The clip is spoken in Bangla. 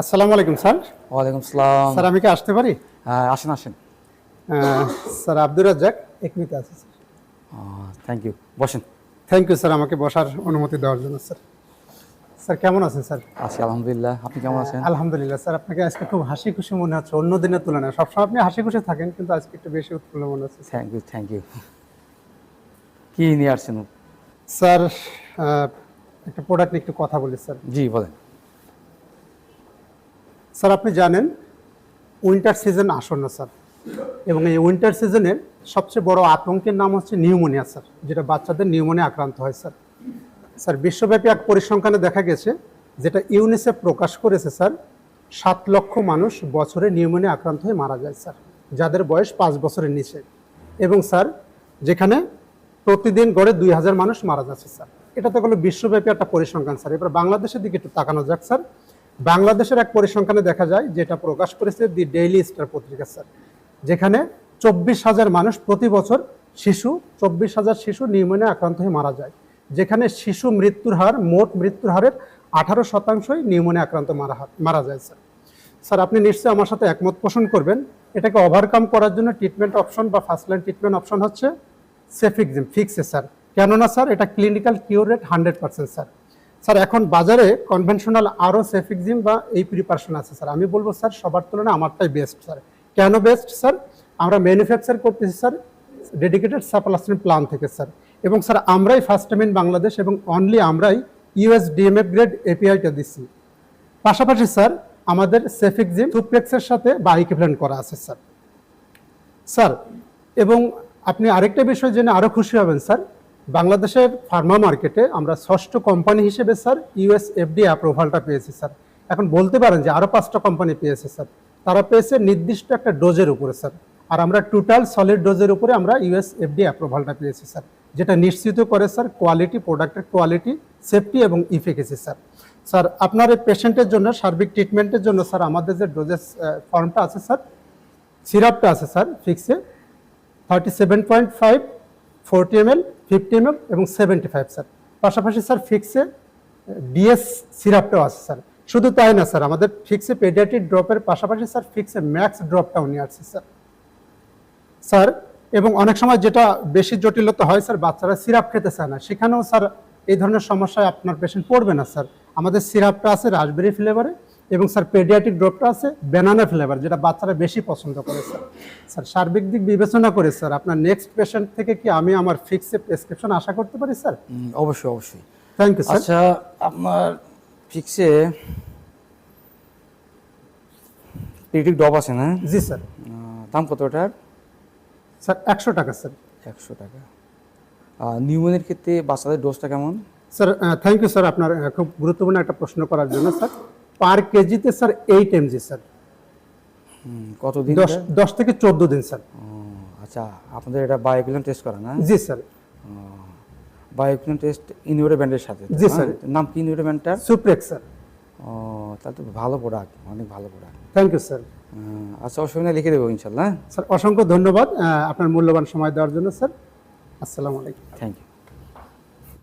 আসসালামু আলাইকুম স্যার। ওয়ালাইকুম সালাম। স্যার আমি কি আসতে পারি? হ্যাঁ, আসেন আসেন। স্যার আব্দুর রাজ্জাক একমিতে আছে স্যার। থ্যাংক ইউ বসেন। থ্যাংক ইউ স্যার আমাকে বসার অনুমতি দেওয়ার জন্য স্যার। স্যার কেমন আছেন স্যার? আছি আলহামদুলিল্লাহ। আপনি কেমন আছেন? আলহামদুলিল্লাহ স্যার আপনাকে আজকে খুব হাসি খুশি মনে হচ্ছে অন্য দিনের তুলনায়। সবসময় আপনি হাসি খুশি থাকেন কিন্তু আজকে একটু বেশি উৎফুল্ল মনে হচ্ছে থ্যাংক ইউ থ্যাংক ইউ কি নিয়ে আসছেন? স্যার একটা প্রোডাক্ট নিয়ে একটু কথা বলি স্যার। জি বলেন। স্যার, আপনি জানেন উইন্টার সিজন আসন্ন, স্যার। এবং এই উইন্টার সিজনের সবচেয়ে বড় আতঙ্কের নাম হচ্ছে নিউমোনিয়া, স্যার, যেটা বাচ্চাদের নিউমোনিয়া আক্রান্ত হয়, স্যার। স্যার, বিশ্বব্যাপী এক পরিসংখ্যানে দেখা গেছে যেটা ইউনিসেফ প্রকাশ করেছে, স্যার, সাত লক্ষ মানুষ বছরে নিউমোনিয়া আক্রান্ত হয়ে মারা যায়, স্যার, যাদের বয়স পাঁচ বছরের নিচে। এবং, স্যার, যেখানে প্রতিদিন গড়ে দুই হাজার মানুষ মারা যাচ্ছে, স্যার। এটা তো হলো বিশ্বব্যাপী একটা পরিসংখ্যান, স্যার। এবার বাংলাদেশের দিকে একটু তাকানো যাক, স্যার। বাংলাদেশের এক পরিসংখ্যানে দেখা যায়, যেটা প্রকাশ করেছে দি ডেইলি স্টার পত্রিকা, স্যার, যেখানে চব্বিশ হাজার মানুষ প্রতি বছর শিশু, চব্বিশ হাজার শিশু নিউমোনিয়া আক্রান্ত হয়ে মারা যায়, যেখানে শিশু মৃত্যুর হার, মোট মৃত্যুর হারের আঠারো শতাংশই নিউমোনিয়া আক্রান্ত মারা মারা যায়, স্যার। স্যার, আপনি নিশ্চয়ই আমার সাথে একমত পোষণ করবেন, এটাকে ওভারকাম করার জন্য ট্রিটমেন্ট অপশন বা ফার্স্ট লাইন ট্রিটমেন্ট অপশন হচ্ছে সেফিক্সিম ফিক্সে স্যার। কেননা, স্যার, এটা clinical cure rate hundred percent sir. Sir, এখন বাজারে কনভেনশনাল আরও সেফিক্সিম বা এই প্রিপারেশন আছে, স্যার। আমি বলব, স্যার, সবার তুলনায় আমারটাই বেস্ট স্যার। কেন বেস্ট স্যার? আমরা ম্যানুফ্যাকচার করতেছি, স্যার ডেডিকেটেড সাপ্লাসিন প্লান থেকে, স্যার। এবং, স্যার, আমরাই ফার্স্ট টাইম ইন বাংলাদেশ এবং অনলি আমরাই ইউএস ডিএমএফ গ্রেড এপিআইটা দিচ্ছি। পাশাপাশি, স্যার, আমাদের সেফিক্সিম সুপ্লেক্সের সাথে বাইকিপ্লেন করা আছে, স্যার। স্যার, এবং আপনি আরেকটা বিষয় জেনে আরও খুশি হবেন, স্যার। বাংলাদেশের ফার্মা মার্কেটে আমরা ষষ্ঠ কোম্পানি হিসেবে স্যার ইউএস এফডি অ্যাপ্রুভালটা পেয়েছি স্যার এখন বলতে পারেন যে আরও পাঁচটা কোম্পানি পেয়েছে স্যার তারা পেয়েছে নির্দিষ্ট একটা ডোজের উপরে স্যার আর আমরা টোটাল সলিড ডোজের উপরে আমরা ইউএস এফডি অ্যাপ্রুভালটা পেয়েছি স্যার যেটা নিশ্চিত করে স্যার কোয়ালিটি প্রোডাক্টের কোয়ালিটি সেফটি এবং ইফিকেসি স্যার স্যার আপনার এই পেশেন্টের জন্য, সার্বিক ট্রিটমেন্টের জন্য স্যার আমাদের যে ডোজেস ফর্মটা আছে স্যার সিরাপটা আছে sir ফিক্সে thirty seven point five forty M L, fifty M L এবং সেভেন্টি ফাইভ, স্যার। পাশাপাশি, স্যার, ফিক্সে ডিএস সিরাপটাও আছে, স্যার। শুধু তাই না, স্যার, আমাদের ফিক্সে পেডিয়াট্রিক ড্রপের পাশাপাশি, স্যার, ফিক্সে ম্যাক্স ড্রপটাও নিয়ে আসছে, স্যার। স্যার, এবং অনেক সময় যেটা বেশি জটিলতা হয়, স্যার, বাচ্চারা সিরাপ খেতে চায় না। সেখানেও, স্যার, এই ধরনের সমস্যায় আপনার পেশেন্ট পড়বে না, স্যার। আমাদের সিরাপটা আছে রাসবেরি ফ্লেভারে এবং স্যার পেডিয়াট্রিক ড্রপটা আছে ব্যানানা ফ্লেভার যেটা বাচ্চারা বেশি পছন্দ করে স্যার। স্যার সার্বিক দিক বিবেচনা করে স্যার আপনার নেক্সট পেশেন্ট থেকে কি আমি আমার ফিক্সে প্রেসক্রিপশন আশা করতে পারি স্যার? অবশ্যই অবশ্যই। থ্যাংক ইউ স্যার আচ্ছা আপনার ফিক্সে পেটিক ডব আছে না? জি স্যার। দাম কত ওটার স্যার একশো টাকা স্যার। একশো টাকা। নিউমোনের ক্ষেত্রে বাচ্চাদের ডোজটা কেমন? স্যার থ্যাংক ইউ স্যার আপনার খুব গুরুত্বপূর্ণ একটা প্রশ্ন করার জন্য স্যার। পার কেজিতে স্যার এইট এমজি স্যার। কতদিন দশ থেকে চোদ্দ দিন স্যার। আচ্ছা আপনাদের এটা বায়োকুলেন টেস্ট করা না? জি স্যার। বায়োকুলেন টেস্ট ইনভিউরো ব্যান্ডের সাথে জি, হ্যাঁ? স্যার। নাম কি ইনভিউরো ব্যান্ডটার সুপ্রেক্স স্যার। ও তাহলে তো ভালো প্রোডাক্ট অনেক ভালো প্রোডাক্ট থ্যাংক ইউ স্যার আচ্ছা অসুবিধা লিখে দেবো ইনশাল্লাহ স্যার অসংখ্য ধন্যবাদ আপনার মূল্যবান সময় দেওয়ার জন্য স্যার। আসসালামু আলাইকুম। Thank you